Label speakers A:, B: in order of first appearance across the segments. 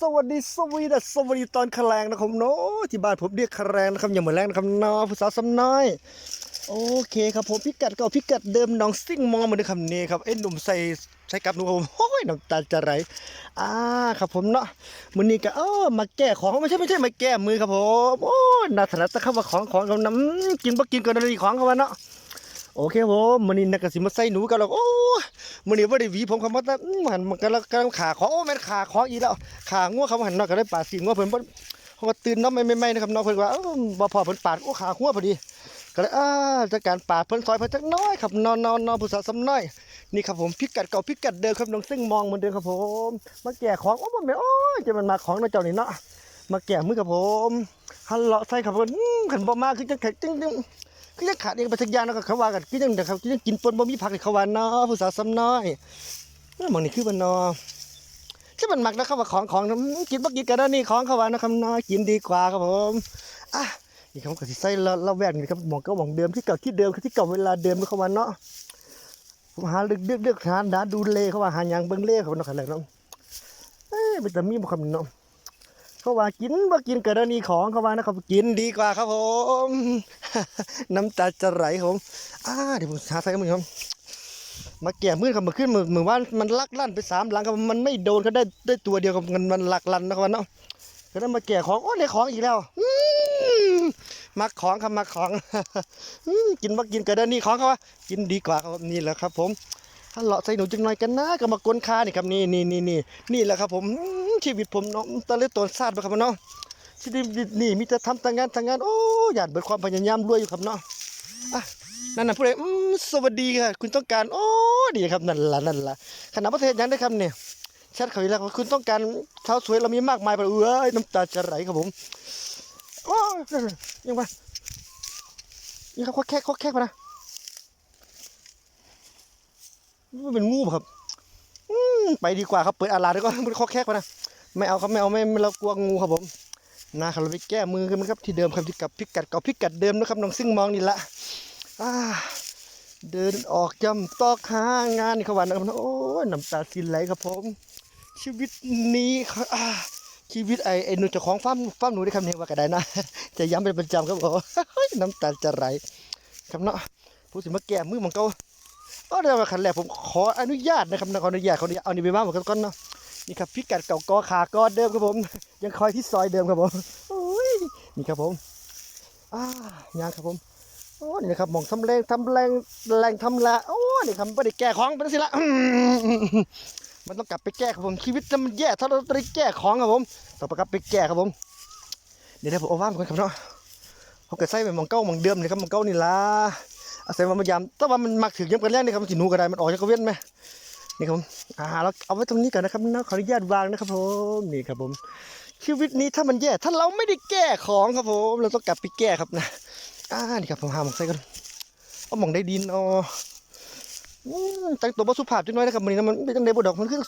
A: สวัสดีสวีดัสสวัสดีตอนแคลงนะครับเนาะที่บ้านผมเรียกแคลงนะครับอย่าเหมือนแรงนะครับเนาะภาษาวสำน้อย โอเคครับผมพิกัดก็พิกัดเดิมน้องซิ่งมองมาด้วยคำนี้ครับเอ้หนุ่มใส่ใส่กับหนูครับผมโอ้ยน้ำตาจะไหลอ่าครับผมเนาะมือนี้ก็เออมาแก้ของไม่ใช่ไม่ใช่มาแก้มือครับผมโอ้ยน่าถนัดต่เข้ามาของของเขาน้ำกินบ่กินก็นได้ของเขาวะเนาะ โอเคผมมื้อนี้นักกสิมาใส่หนูกันแล้วโอ้มื้อนี้บ่ได้หวีผมคำว่าแต่หันมันกำลังกำลังขาขอโอ้แม่นขาขออีแล้วขางัวเขาหันนาะก็ได้ปาดสิงัวเพิ่นบ่เขาก็ตื่นเนาะไม่ไม่ไม่นะครับเนาะเพิ่นว่าบ่พอเพิ่นปาดโอ้ขางัวพอดีก็เลยอ่าจัดการปาดเพิ่นซอยเพิ่นจักน้อยครับนอนนอนนอนผู้สาวสำน้อยนี่ครับผมพิกัดเก่าพิกัดเดิมครับน้องซึ่งมองเหมือนเดิมครับผมมาแก่ของโอ้บ่แม่โอ้จะมันมาของนะเจ้านี่เนาะมาแก่มือกับผมฮัลโหลใส่ครับเพิ่นขันบ่มาคือจังแข็งจังจัง ก็ยังขาดเองไปสักอย่างเนาะก็เขาว่ากันก็ยังเดี๋ยวเขาก็ยังกินปนบ่มีผักให้เขาว่าเนาะผู้สาวซ้ำน้อยเอ้อหมองนี่คือมันนาะที่มันมักนะเขาว่าของของกินบ่กินกันเด้อนี่ของเขาว่านะครับเนาะกินดีกว่าครับผมอะนี่เขาก็สิใส่ละละแวกนี่ครับมองก็มองเดิมที่เก่าที่เดิมที่เก่าเวลาเดิมเขาว่าเนาะผมหาเลึกเลือกเลือกหาหาดูเลเขาว่าหาหยังเบิ่งเล่เขาเนาะคั่นหละเนาะเอ้ยมันจะมีบ่คำเนาะ เขาว่ากินบ่ากินกระนีของเขาว่านะครับกินดีกว่าครับผม น้ำตาจะไหลผมอ่าเดี๋ยวผมหาใส่มือครับมาแก่มือครับมาขึ้นมือมือว่ามันลักลั่นไปสามหลังครับมันไม่โดนก็ได้ได้ตัวเดียวกับมันมันลักลั่นนะครับเนาะก็ได้มาแก่ของโอ้ได้ของอีกแล้วมักของครับมักของกินบ่ากินกระนีของเขาว่ากินดีกว่าครับนี่แหละครับ ผม ถ้าเลาะใส่หนูจังหน่อยกันนะก็มากวนคานี่ครับนี่นี่นี่นี่นี่แหละครับผมชีวิตผมเนาะตะเลือตัวซาดไปครับเนาะชีวิตนี่มีแต่ทำแต่งานแต่งานโอ้อยากเบิดความพยายามรวยอยู่ครับเนาะอะนั่นน่ะผู้ใดสวัสดีค่ะ คุณต้องการโอ้ดีครับนั่นล่ะนั่นล่ะขณะประเทศยังได้ครับเนี่ยแชทเขาอีกแล้วคุณต้องการเท้าสวยเรามีมากมายไปเอ้ยน้ำตาจะไหลครับผมโอ้ยยังไงยังครับข้อแค่ข้อแค่มานะ มันเป็นงูครับอืไปดีกว่าครับเปิดอาลาดีกว่ามันข้อแค่มานะไม่เอาครับไม่เอาไม่ไม่เรากลัวงูครับผมนะครับเราไปแก้มือกันนะครับที่เดิมครับที่กับพิกัดเก่าพิกัดเดิมนะครับน้องซึ่งมองนี่ละอาเดินออกจำตอกหางานนี่เขว่านะครับโอ้น้ำตาสินไหลครับผม ชีวิตนี้ครับชีวิตไอ้ไอ้หนูเจ้าของฟ้ามฟ้ามหนูได้คำนี้ว่าก็ได้นะจะย้ำเป็นประจำครับผมน้ำตาจะไหลครับเนาะผู้สิมาแก้มือของเขา ก็เดี๋ยวมาขันแรกผมขออนุญาตนะครับนะขออนุญาตเขาเอานี่ไปบ้างเหมือนกันก่อนเนาะนี่ครับพิกัดเก่ากอขาก้อนเดิมครับผม ยังคอยที่ซอยเดิมครับผมโอ้ยนี่ครับผมอ่ายางครับผมโอ้นี่นะครับมองทำแรงทำแรงแรงทำละโอ้นี่ครับไม่ได้แก้ของเป็นสิละมันต้องกลับไปแก้ครับผมชีวิตจะมันแย่ถ้าเราไม่ได้แก้ของครับผมต้องไปกลับไปแก้ครับผมเดี๋ยวเดี๋ยวผมเอาว่านก่อนครับเนาะเขาเกิดไส้เป็นมองเก้ามองเดิมนี่ครับมองเก้านี่ละ อาศัยว่ามายามแต่ว่ามันมักถึงย้ำกันแรกนี่ครับสิหนูก็ได้มันออกจากกระเว้นไหมนี่ครับผมอ่าแล้วเอาไว้ตรงนี้ก่อนนะครับนะขออนุญาตวางนะครับผมนี่ครับผม ชีวิตนี้ถ้ามันแย่ถ้าเราไม่ได้แก้ของครับผมเราต้องกลับไปแก้ครับนะอ่านี่ครับผมหาหมองใส่กันเอาหมองได้ดินอาอืมแต่งตัวบสุภาพจังน้อยนะครับมันนี้นะมันไม่ต้องได้บดอกมันคือ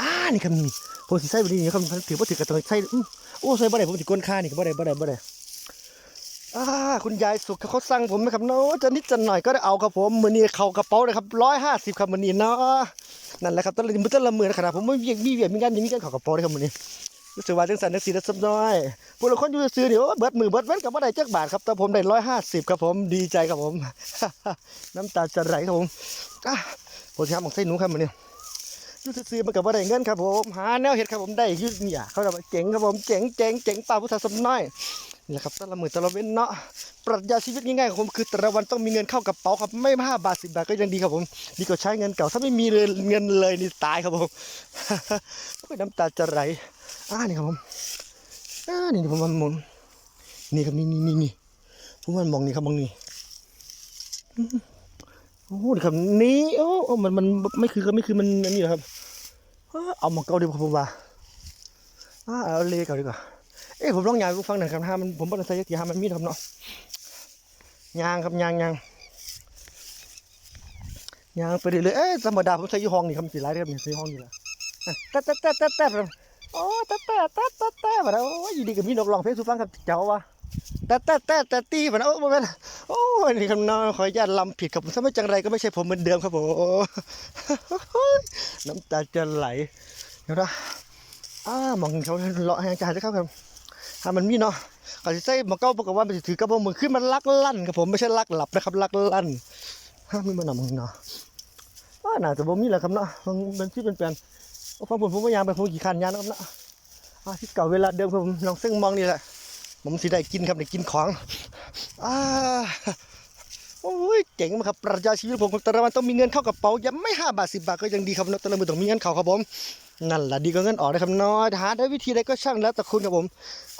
A: อ่านี่ครับผมสิใส่แบบนี้ครับถือว่าถือกระต้องใส่อืมโอ้ใส่บ่ได้ผมสิก้นค่านี่บ่ได้บ่ได้บ่ได้ อ่าคุณยายสุขเขาสั่งผมนะครับเนาะจะนิดจะหน่อยก็ได้เอาครับผมมือนี้เขากระเป๋าเลยครับร้อยห้าสิบครับมือนี้เนาะนั่นแหละครับตอนนี้มันจะละเมือขนาดผมไม่มีมีเวียนมีงานยังมีกันเขากระเป๋าเลยครับมือนี้รู้สึกว่าจังสันจังสีได้สักน้อยพวกเราคนอยู่ซื้อเดี๋ยวเบิดมือเบิดเว้นกับว่าได้จักบาทครับแต่ผมได้ร้อยห้าสิบครับผมดีใจครับผม น้ำตาจะไหลครับผมผมจะทำของไส้หนูครับมันเนี่ยอยู่ซื้อมันกับว่าได้เงินครับผมหาแนวเห็ดครับผมได้อยืดเนี่ยเขาจะมาเจ๋งครับผมเจ๋งเจ๋งเจ๋งป่าพุทธสมน้อย นี่แหละครับต่ละมือแต่ละเว้นเนาะปรัชญาชีวิตง่ายๆของผมคือแต่ละวันต้องมีเงินเข้ากระเป๋าครับไม่ห้าบาทสิบบาทก็ยังดีครับผมดีกว่าใช้เงินเก่าถ้าไม่มีเลยเงินเลยนี่ตายครับผมโอ้ยน้ำตาจะไหลอ่านี่ครับผมอ่านี่ผมมันมุนนี่ครับนี่นี่นี่นี่ผมมันมองนี่ครับมองนี่โอ้โหครับนี่โอ้โอ้มันมันไม่คือก็ไม่คือมันอันนี่เหรอครับเอามาเกาดีกว่าผมว่าอ่าเอาเลเก่าดีกว่า เอ้ผมลองยางดูกฟังหน่อยครับถ้ามันผมบ่ได้ใส่ยักษ์ยามันมีดครับเนาะยางครับยางยางยางไปเรื่อยๆเอ้ยธรรมดาผมใส่ยี่ห้องนี่ครับสีไรเรียบนี่ใส่ห้องนี่แหละอะแต๊ะแต๊ะแต๊ะแต๊ะแต๊ะครับโอ้แต่แต่แต่แต่แต่มาแล้วโอ้ยอยู่ดีกับมีนกร้องเพลงสุฟังครับเจ้าวะแต่แต่แต่แต่ตีมาแล้วโอ้บ่แม่นโอ้ยนี่คำนองขออนุญาตลำผิดครับถ้าไม่จังไรก็ไม่ใช่ผมเหมือนเดิมครับผมน้ำตาจะไหลดี๋ยวนะอ่ามองเขาเลาะให้อาจารย์ด้วยครับครับ ถ้ามันมีเนาะก็สิใส่มะเก้าปกว่ามันสิถือกระบอกมือขึ้นมันลักลั่นครับผมไม่ใช่ลักหลับนะครับลักลั่นถ้ามีมันหนามึงเนาะก็น่าจะบ่มีแหละครับเนาะมันเป็นที่เป็นแปลนฟังผมผมพยายามไปผมกี่คันยานนะครับเนาะอาที่เก่าเวลาเดิมผมลองซึ่งมองนี่แหละผมสิได้กินครับได้กินของอ่า โอ้ยเจ๋งมากครับปรัชญาชีวิตผมของแต่ละวันต้องมีเงินเข้ากระเป๋ายังไม่ห้าบาทสิบาทก็ยังดีครับนาะแต่ละมือต้องมีเงินเข้าครับผมนั่นแหละดีกว่าเงินออกนะครับน้อยหาได้วิธีใดก็ช่างแล้วแต่คุณครับผม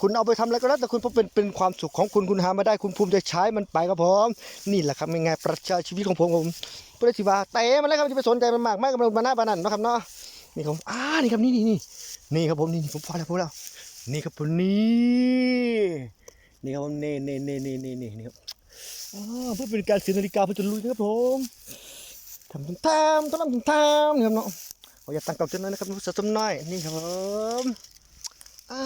A: คุณเอาไปทำอะไรก็แล้วแต่คุณเพราะเป็นเป็นความสุขของคุณคุณหามาได้คุณภูมิใจใช้มันไปครับผมนี่แหละครับยังไงปรัชญาชีวิตของผมผมพุทธศิวาเตะมันแล้วครับจะไปสนใจมันมากไม่กับมันมาหน้าบานันนะครับเนาะนี่ครับอ่านี่ครับนี่นี่นี่นี่ครับผมนี่ผมพอแล้วพอแล้วนี่ครับผมนี่นี่ครับผมนี่นี่นี่นี่นี่นี่ครับ เพื่อเป็นการเสียนาฬิกาเพื่อจะลุยนะครับผมทำตามทำทำทำทำทำนี่ครับเนาะขออย่าตั้งกับจนนั้นนะครับสะสมน้อยนี่ครับผมอ่า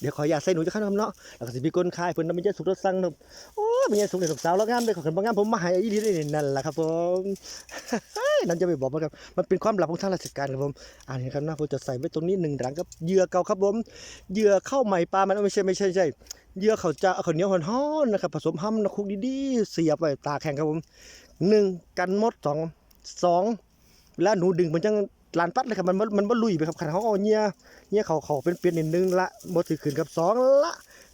A: เดี๋ยวขออย่าใส่หนูจะข้าทำเนาะแล้วก็สิมีก้นคายเพิ่นนำมันจะสุกรถสั่งเนาะโอ้ ยมันจะสุกเลยสุกสาวแล้วงามเลยขอขึ้นบางงามผมมาหายอีดีนี่นั่นแหละครับผมนั่นจะไปบอกมันครับมันเป็นความลับของทางราชการครับผมอ่านครับหน้าผมจะใส่ไว้ตรงนี้หนึ่งหลังกับเหยื่อเก่าครับผมเหยื่อข้าใหม่ปลามันไม่ใช่ไม่ใช่ไม่ใช่เหยื่อเขาจะเอาข้าเหนียวห่อนนะครับผสมห้ำนะคุกดีๆเสียบไว้ตาแข็งครับผมหนึ่งกันมดสองสองเวลาหนูดึงมันจังลานปัดเลยครับมันบ่มันลุยไปครับขันเขาเอาเหยื่อเหยื่อเขาเขาเป็นเปลี่ยนนิดนึงละบ่ถือขึ้นครับสองละ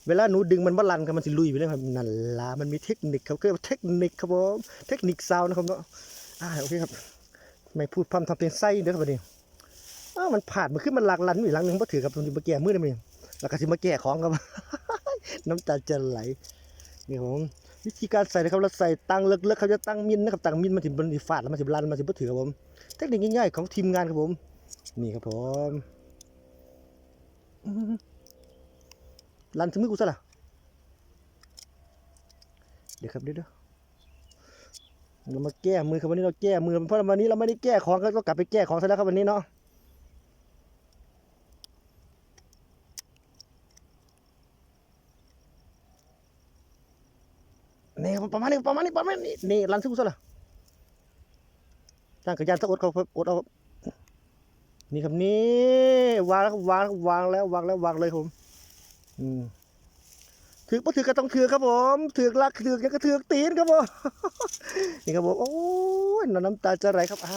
A: เวลาหนูดึงมันบ่ลันครับมันสิลุยไปเลยครับนั่นละมันมีเทคนิคครับคือเทคนิคครับผมเทคนิคซาวนะครับเนาะอ่าโอเคครับ ไม่พูดพร่ำทำเพลงไส้เด้อครับบัดนี้อ้าวมันผ่านมันขึ้นมันหลักลันอยู่หลังหนึงบ่ถือครับตรงนี้มาแก้มือได้มั้ยแล้วก็สิมาแก้ของครับ น้ำตาจะไหลนี่ครับผมวิธีการใส่นะครับเราใส่ตังเลิกๆเขาจะตั้งมินนะครับตั้งมินมันสิมันสิฟาดแล้วมันสิลันมันสิบ่ถือครับผมเทคนิคง่ายๆของทีมงานครับผม นี่ครับผม ลันถึงมือกูซะล่ะ เดี๋ยวครับเดี๋ยวเดียวเรามาแก้มือครับวันนี้เราแก้มือเพราะวันนี้เราไม่ได้แก้ของก็กลับไปแก้ของซะแล้วครับวันนี้เนาะนี่ประมาณนี้ประมาณนี้ประมาณนี้นี่รันซื้อซะละจ้างกระยานตะอดเขาอดเอานี่ครับนี่วางแล้ววางวางแล้ววางแล้ววางเลยผม อืมถือบ่ถือก็ต้องถือครับผมถือลักถือยังก็ถือตีนครับผมนี่ครับผมโอ้ยน้ำตาจะไหลครับอ่า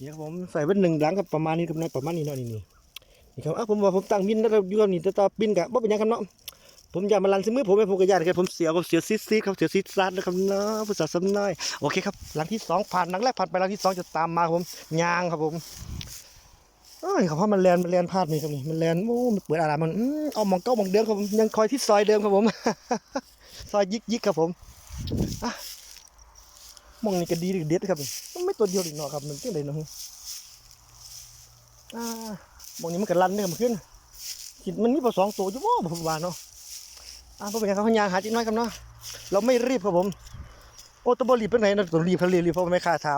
A: นี่ครับผมใส่ไว้หนึ่งหลังครับประมาณนี้ครับนะประมาณนี้เนาะนี่นี่นี่ครับอะผมว่าผมตั้งมินแล้วอยู่กับนี่แต่ตาปินกับบ่เป็นยังครับเนาะผมอยากมาลันซื้อมือผมไม่ผมก็ยากครับผมเสียวผมเสียซีซีครับเสียซีซัดนะครับเนาะภาษาสำน้อยโอเคครับหลังที่สองผ่านหลังแรกผ่านไปหลังที่สองจะตามมาครับผมยางครับผม เอ้ยครับเพราะมันแลนมันแลนพลาดนี่ครับนี่มันแลนโอ้มันเปิดอะไรมันอืมเอามองเก้ามองเดิมครับผมยังคอยที่ซอยเดิมครับผม ซอยยิกยิกครับผมอะมองนี่ก็ดีเด็ดครับมันไม่ตัวเดียวอีกเนาะครับมันจังไดเนาะอ่ามองนี่มันก็ลันเด้อมันขึ้นคิดมันมีพอสองตัวอยู่บ่ผมว่าเนาะอ่าบ่เป็นหยังครับพยายามหาจิตน้อยครับเนาะเราไม่รีบครับผมโอ้ตัวบ่รีบไปไหนนะตัวรีบเขารีบรีบเพราะไม่ค่าเท้า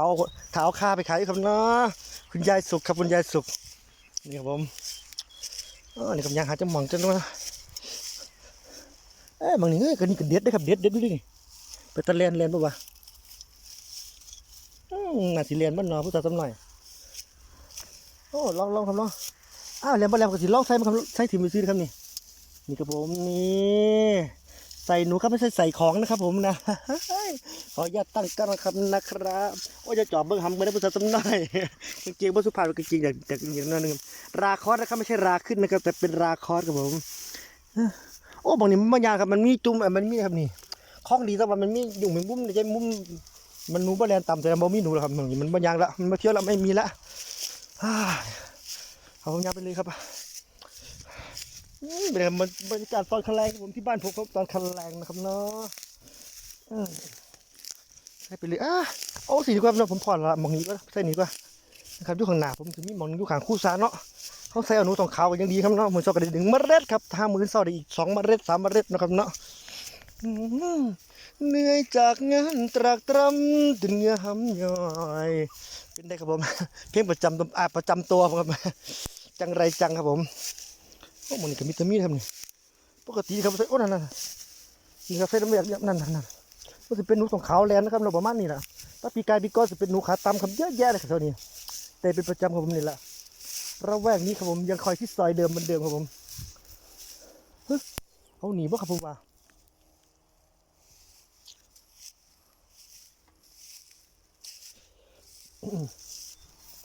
A: เท้าค่าไปขายครับเนาะคุณยายสุขครับคุณยายสุข นี่ครับผมอ๋อนี่ครับยังหาจะมองจังว่าเอ้ยบางนี่เอ้ยก็นี่ก็เด็ดเด้ครับเด็ดเด็ดดูดิไปตะแลนแลนบ่วะอืมน่าสิเรียนบ้านนอผู้สาวสำหน่อยโอ้ลองลองทำเนาะอ้าวเรียนบ้านแล้วก็สิลองใส่มาครับใส่ถิ่มไปซื้อครับนี่นี่ครับผมนี่ ใส่หนูครับไม่ใช่ใส่ของนะครับ ผมนะขออนุญาตตั้งกันนะครับนะครับโอ้จะจอบเบิ้งหำไปได้ผู้สาวสำหน่อยกางเกงบ่สุภาพกางเกงจากจากอย่างนั้นนึงราคอสนะครับไม่ใช่ราขึ้นนะครับ แต่เป็นราคอสครับผมโอ้บางนี่มันบางยางครับมันมีจุ่มเออมันมีครับนี่ของดีแต่ว่ามันมีอยู่เหมือนมุ้มในใจมุมมันหนูบ่แลนต่ำแต่บ่มีหนูแล้วครับมันมันบ่ยางละมันมาเที่ยวแล้วไม่มีละฮ่าเอายางไปเลยครับ เป็นไงมันบรรยากาศตอนคันแรงผมที่บ้านผมครับตอนคันแรงนะครับเนาะให้ไปเลยอะโอ้สีดีกว่าเนาะผมผ่อนละมองนี้ก็ใส่นี้ก็นะครับยู่ข้างหน้าผมจะมีมองอยู่ข้างคู่ซาเนาะเขาใส่อนูทองขาวก็ยังดีครับเนาะมือซอกกระดิ่งเมล็ดครับถ้ามือซอกได้อีกสองเมล็ดสามเมล็ดนะครับเนาะเหนื่อยจากงานตรากตรำจนเหงื่อหำย่อยเป็นได้ครับผม เพลงประจำตัวประจำตัวผมครับจังไรจังครับผม โอ้มันนี่ก็มีแตมีครับนี่ปกติครับใส่โอ้นั่นนั่นนี่ครับใส่น้ำแบบนั่นนั่นนั่นมันจะเป็นหนูสองขาวแลนนะครับเราประมาณนี้แหละถ้าปีกายปีก้อนจะเป็นหนูขาตำครับเยอะแยะเลยครับเท่านี้แต่เป็นประจำครับผมนี่แหละระแวกนี้ครับผมยังคอยที่ซอยเดิมเหมือนเดิมครับผมเฮ้ยเอาหนีบ่ครับผมว่า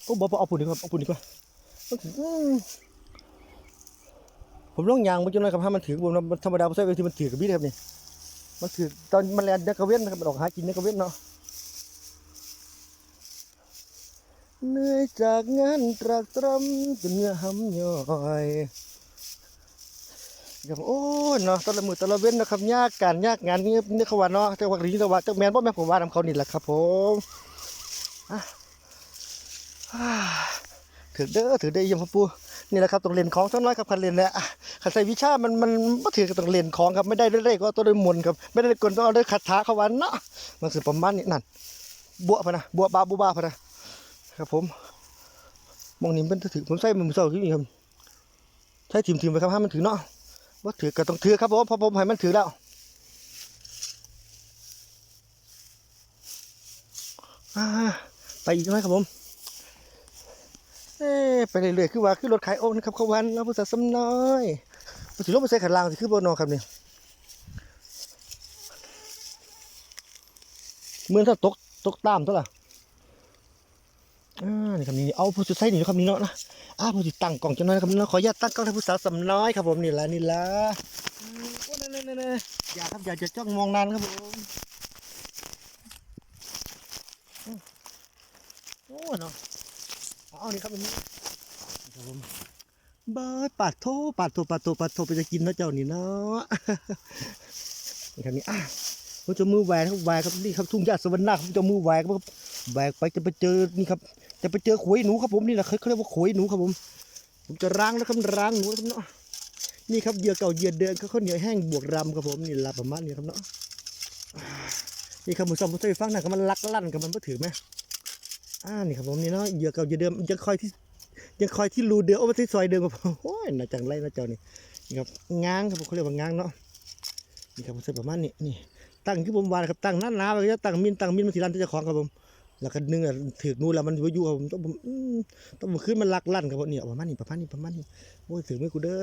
A: โอ้บ่บ่เอาปุ่นดีกว่าเอาปุ่นดีกว่าอืม ผมลองยางมันจนเลยครับถ้ามันถือผมนธรรมดาผมใช้ไปที่มันถือกับพี่ครับนี่มันถือตอนมันแลนเด็กกระเว้นนะครับมันออกหากินเด็กกระเว้นเนาะเหนื่อยจากงานตรากตรำจนเหงื่อหำย่อยอย่างโอ้เนาะแตละมือแตละเว้นนะครับยากการยากงานนี้นี่เขาว่าเนาะแต่ว่านี้แต่ว่าแต่แมนบ่แม่ผมว่านํเขานี่แหละครับผมถือเด้อถือได้ยังพ่อปู่ นี่แหละครับต้องเรียนของสักหน้อยครับคันเรียนเนี่ยอะคันใส่วิชามันมันบ่ถือก็ต้องเรียนของครับไม่ได้เรื่อยๆก็ต้องได้มนครับไม่ได้กลต้องเอาด้คาถาเขาว่าเนาะมันคือประมาณนี้นั่นบัวพะนะบัวบาบัวบาพะนะครับผมมองนี่มันถือผมใส่มือเสาที่นี่ครับใช้ทีมทีมไปครับให้มันถือเนาะว่าถือก็ต้องถือครับผมเพราะผมให้มันถือแล้วไปอีกไหมครับผม เอ้ไปเรื่อยๆคือว่าคือรถขายโอ่งนะครับเขาวันแล้วผู้สาวสำน้อยมาถือรถมาใส่ขันลางสิคือบนนอครับเนี่ยเหมือนถ้าตกตกตามเท่าไหร่อ่านี่ครับนี่เอาผู้สุดท้ายนี่ครับนี่เนาะนะอ่าผู้ติดตั้งกล่องจังน้อยนะครับเนาะขออนุญาตตั้งกล้องให้ผู้สาวสำน้อยครับผมนี่แหละนี่ละอืมโอ้นั่นนั่นนั่นอย่าครับอย่าจะจ้องมองนานครับผมอืมโอ้เนาะ เอานี่ครับอันนี้นี่ครับผมเบายปาดโทปาดโทปาดโทปาดโทไปจะกินนะเจ้านี่เนาะนี่ครับนี่อะผมจะมือแหวนครับแหวนครับนี่ครับทุ่งหญ้าสวรรค์นาครับผมจะมือแหวนครับแบกไปจะไปเจอนี่ครับ จะไปเจอขวยหนูครับผมนี่แหละเขาเรียกว่าขวยหนูครับผม ผมจะล้างแล้วครับล้างหนูครับเนาะนี่ครับเหยื่อเก่าเหยื่อเดิมเขาข้าวเหนียวแห้งบวกรำครับผมนี่ละประมาณนี้ครับเนาะนี่ครับหมูซอมหมูใส่ฟังนะครับมันลักลั่นกับมันก็ถือไหม อ่านี่ครับผมนี่เนาะเหยื่อเก่าเหยื่อเดิมยังคอยที่ยังคอยที่รูเดิมโอ้ไม่ใช่ซอยเดิมครับผมโอ้ยน่าจังไรนะเจ้านี่นี่ครับง้างครับผมเขาเรียกว่าง้างเนาะนี่ครับผมใส่ประมาณนี้นี่ตั้งที่ผมวางครับตั้งน้าหนาไปก็ตั้งมินตั้งมินมาสีรันที่เจ้าของครับผมแล้วก็นึงอะถือนู่นแล้วมันอยู่ครับผมต้องผมต้องผมขึ้นมันลักลั่นครับผมเนี่ยประมาณนี้ประมาณนี้ประมาณนี้โอ้ยถือไม่กูเด้อ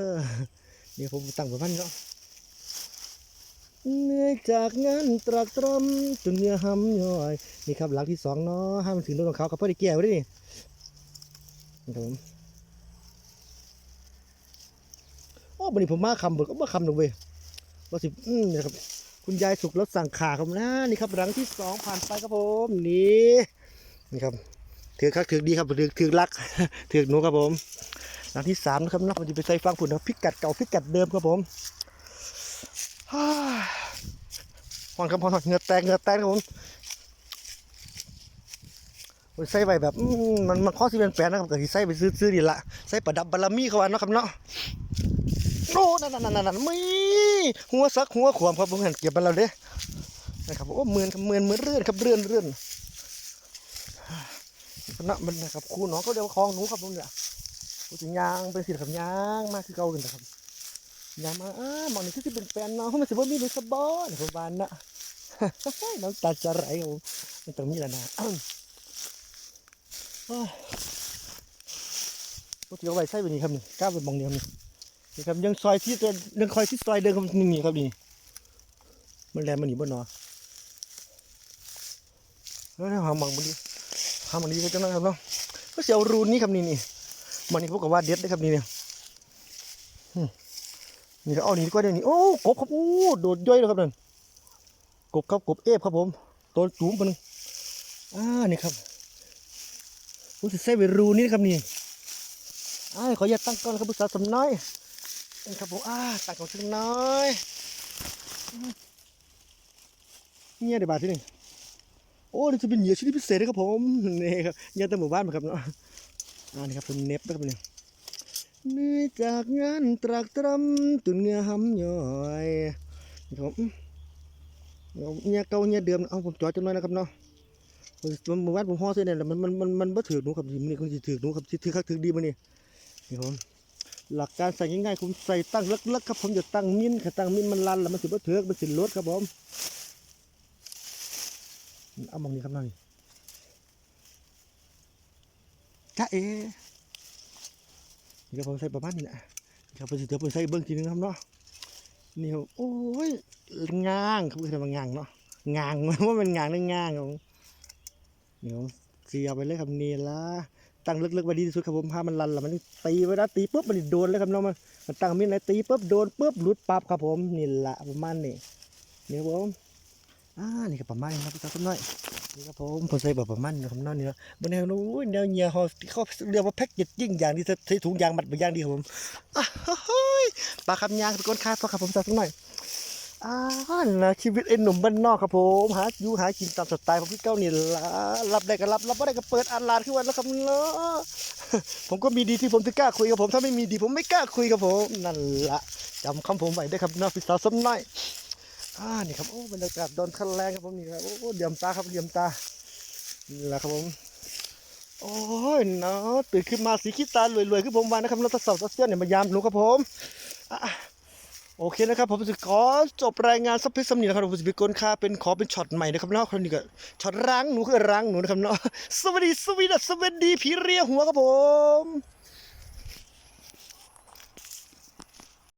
A: นี่ผมตั้งประมาณนี้เนาะ เนื่อยจากงานตรากตรำจนเหงื่อหำย่อย นี่ครับหลังที่สองเนาะห้ามนถึงรถของเขาครับเพื่อได้แก้วด้วยนี่ครับผมโอ้บันนี้ผมมาคำเบิกก็มาคำหนึ่งเว้ยว่าสิอืมนี่ครับ คุณยายสุกรถสั่งขาครับนะนี่ครับหลังที่สองผ่านไปครับผมนี่นี่ครับถือคักถือดีครับถือถือรักถือหนูครับผมหลังที่สามนะครับนักมันจะไปใส่ฟังผุนนะพิกัดเก่าพิกัดเดิมครับผม หอนครับหอนเหงือแตกเหงือแตกครับผมโอ้ยใส่ไปแบบมันมันข้อสิเป็นแปลนนะครับก็สิใส่ไปซื้อซื้อดีละใส่ประดับบารมีเขาว่าเนาะครับเนาะโนั่นนั่นนั่นนั่นมีหัวซักหัวขวามครับผมเห็นเก็บไปแล้วเด้นะครับโอ้เมือนครับเมือนเมือนเรื่อนครับเรื่อนเรื่อนนะมันนะครับครูน้องเขาเรียกว่าคลองหนูครับผมเนี่ยกูจะยางเป็นสิครับยางมากคือเก่ากันนะครับ ยามาอ้ามองนี่คือสิเป็นแฟนเนาะมันสิบ่มีหรือสบอนผมบานนะน้ำตาจะไหลครับผมมันต้องมีแล้วนะอ้าวกูจะเอาไว้ใส่ไปนี่ครับนี่กล้าไปมองนี่ครับนี่นี่ครับยังซอยที่ตัวยังคอยที่ซอยเดินครับนี่ครับนี่มันแรงมันหนีบนนอแล้วหามังมันดีหามันดีก็จะนั่งครับเนาะก็เสียวรูนนี่ครับนี่นี่มันนี่พวกกับว่าเด็ดเลยครับนี่เนี่ย อืมนี่ก็เอานี่ดีกว่าเดี๋ยวนี้โอ้กบครับโอ้โดดย่อยเลยครับนั่นกบครับกบเอฟครับผมตัวจุ๋มมันงอ่านี่ครับผมจะใส่ไปรูนี่นะครับนี่อ้าขออย่าตั้งก่อนครับผู้สาวสำน้อยนี่ครับผมอ่าตัดของชิ้นน้อยเนี่ยเดี๋ยวบาทที่หนึ่งโอ้นี่จะเป็นเหยื่อชนิดพิเศษนะครับผมนี่ครับเหยื่อตั้งหมู่บ้านมาครับเนาะอ่านี่ครับผมเน็บนะครับเนี่ย เหนื่อจากงานตรากตรำจนเงือหำย่อยผมเนี่ยเก่าเนี่ยเดิมเอาผมจอดจังหน่อยนะครับเนาะผมหมู่บ้านผมห่อเส้นเนี่ยแหละมันมันมันมันบ่ถือหนูครับนี่คนสิถือหนูครับถือคักถือดีมานี่นี่ครับผมหลักการใส่ง่ายๆผมใส่ตั้งเล็กๆครับผมจะตั้งมิ้นค่ะตั้งมิ้นมันลันแล้วมันสิบ่ถือมันสิลดครับผมเอามองนี้ครับน้องนี่จ้าเอ นี่ครับผมใส่ประมาณนี้แหละนี่ครับผมสิเดี๋ยวผมใส่เบิ้งทีนึงครับเนาะนี่ครับโอ้ยงางครับคือมันงางเนาะงางว่ามันงางหรืองางครับนี่ผมเสียไปเลยครับนี่ละตั้งลึกๆไว้ดีที่สุดครับผมถ้ามันลันแล้วมันตีไว้นะตีปุ๊บมันโดนเลยครับน้องมันมันตั้งมีดไหนตีปุ๊บโดนปุ๊บหลุดปั๊บครับผมนี่ละประมาณนี้นี่ครับผมอ่านี่ก็ประมาณนี้ครับพี่ครับน้อย นี่ครับผมผมใส่แบบประมาณนี้ครับนอยนี่นะบนแนวนู้นแนวเหยียเขาเขาเรียกว่าแพ็กเกจยิ่งอย่างดีใส่ถุงยางมัดไปอย่างดีครับผมอะเฮ้ยปลาคำยางตะโกนคาตัวครับผมสักหน่อยอ่านะชีวิตไอ้หนุ่มบ้านนอกครับผมหาอยู่หากินตามสไตล์ของพี่เก้านี่ละรับได้ก็รับรับไม่ได้ก็เปิดอ่านลานขึ้นวันแล้วครับเนาะผมก็มีดีที่ผมถึงกล้าคุยกับผมถ้าไม่มีดีผมไม่กล้าคุยกับผมนั่นละจำคำผมไว้ได้ครับเนาะพี่สาวสมน้อย อ่านี่ครับโอ้บรรยากาศโดนคันแรงครับผมนี่ครับโอ้เดี่ยมตาครับเดี่ยมตานี่แหละครับผมโอ้ยเนาะตื่นขึ้นมาสีขี้ตารวยๆคือผมวานนะครับแล้วตะเสาตะเสี้ยนเนี่ยมายามหนูครับผมโอเคนะครับผมจะขอจบรายงานสักพิสำนีนะครับผมจะเป็นกลค่าเป็นขอเป็นช็อตใหม่นะครับเนาะคนนี้ก็ช็อตร้างหนูคือร้างหนูนะครับเนาะสวัสดีสวีดัสสวัสดีผีเรียหัวครับผม